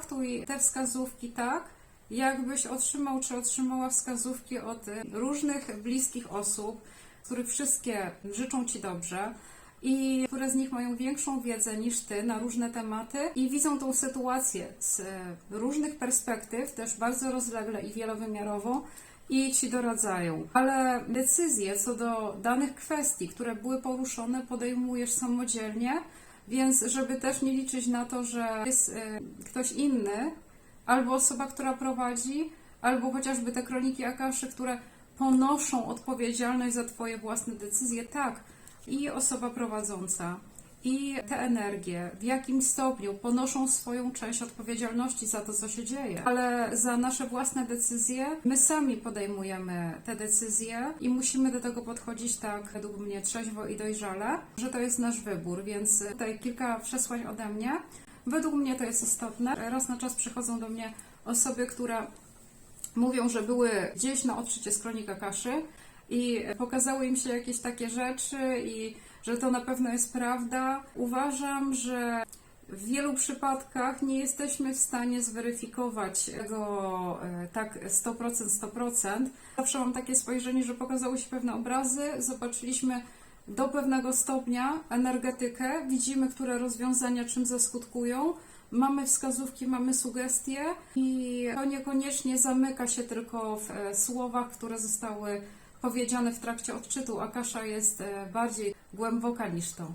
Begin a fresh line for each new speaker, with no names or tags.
traktuj te wskazówki tak, jakbyś otrzymał czy otrzymała wskazówki od y, różnych bliskich osób, których wszystkie życzą Ci dobrze i które z nich mają większą wiedzę niż Ty na różne tematy i widzą tą sytuację z y, różnych perspektyw, też bardzo rozlegle i wielowymiarowo i Ci doradzają. Ale decyzje co do danych kwestii, które były poruszone, podejmujesz samodzielnie, więc żeby też nie liczyć na to, że jest y, ktoś inny, albo osoba, która prowadzi, albo chociażby te kroniki Akaszy, które ponoszą odpowiedzialność za Twoje własne decyzje, tak, i osoba prowadząca, i te energie w jakimś stopniu ponoszą swoją część odpowiedzialności za to, co się dzieje, ale za nasze własne decyzje my sami podejmujemy te decyzje i musimy do tego podchodzić tak, według mnie, trzeźwo i dojrzale, że to jest nasz wybór, więc tutaj kilka przesłań ode mnie. Według mnie to jest istotne. Raz na czas przychodzą do mnie osoby, które mówią, że były gdzieś na odczycie z kronika kaszy i pokazały im się jakieś takie rzeczy i że to na pewno jest prawda. Uważam, że w wielu przypadkach nie jesteśmy w stanie zweryfikować tego e, tak 100%, 100%. Zawsze mam takie spojrzenie, że pokazały się pewne obrazy, zobaczyliśmy do pewnego stopnia energetykę, widzimy, które rozwiązania czym zaskutkują, mamy wskazówki, mamy sugestie i to niekoniecznie zamyka się tylko w e, słowach, które zostały powiedziane w trakcie odczytu. Akasza jest e, bardziej głęboka niż to.